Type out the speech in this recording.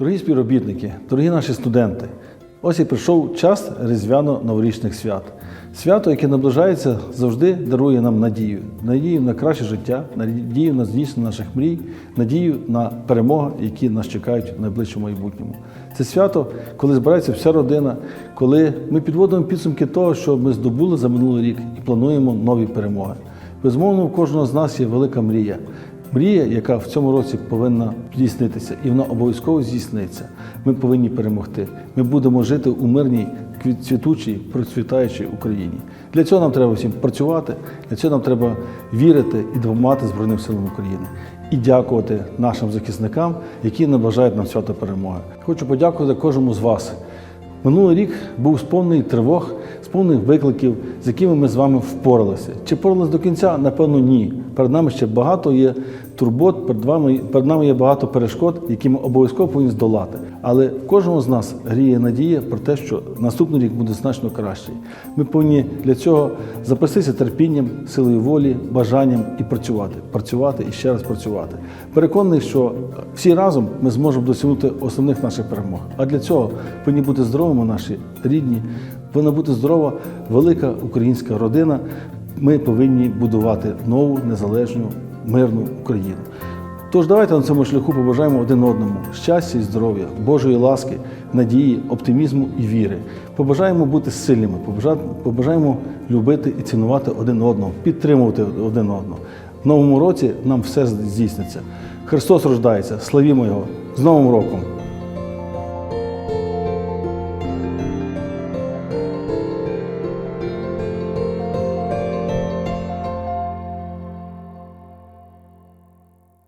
Дорогі співробітники, дорогі наші студенти, ось і прийшов час різдвяно-новорічних свят. Свято, яке наближається, завжди дарує нам надію. Надію на краще життя, надію на здійснення наших мрій, надію на перемоги, які нас чекають в найближчому майбутньому. Це свято, коли збирається вся родина, коли ми підводимо підсумки того, що ми здобули за минулий рік і плануємо нові перемоги. Безумовно, у кожного з нас є велика мрія. Мрія, яка в цьому році повинна здійснитися, і вона обов'язково здійсниться. Ми повинні перемогти. Ми будемо жити у мирній, цвітучій, процвітаючій Україні. Для цього нам треба всім працювати, для цього нам треба вірити і допомагати Збройним силам України. І дякувати нашим захисникам, які наближають нам свято перемоги. Хочу подякувати кожному з вас. Минулий рік був сповнений тривог, сповнений викликів, з якими ми з вами впоралися. Чи впоралися до кінця? Напевно, ні. Перед нами ще багато є турбот, перед, вами, перед нами є багато перешкод, які ми обов'язково повинні здолати. Але в кожному з нас гріє надія про те, що наступний рік буде значно кращий. Ми повинні для цього запастися терпінням, силою волі, бажанням і працювати, працювати і ще раз працювати. Переконаний, що всі разом ми зможемо досягнути основних наших перемог. А для цього повинні бути здоровими наші рідні, повинна бути здорова велика українська родина. Ми повинні будувати нову незалежну мирну Україну. Тож давайте на цьому шляху побажаємо один одному щастя і здоров'я, Божої ласки, надії, оптимізму і віри. Побажаємо бути сильними, побажаємо любити і цінувати один одного, підтримувати один одного. В новому році нам все здійсниться. Христос рождається, славімо Його! З Новим роком!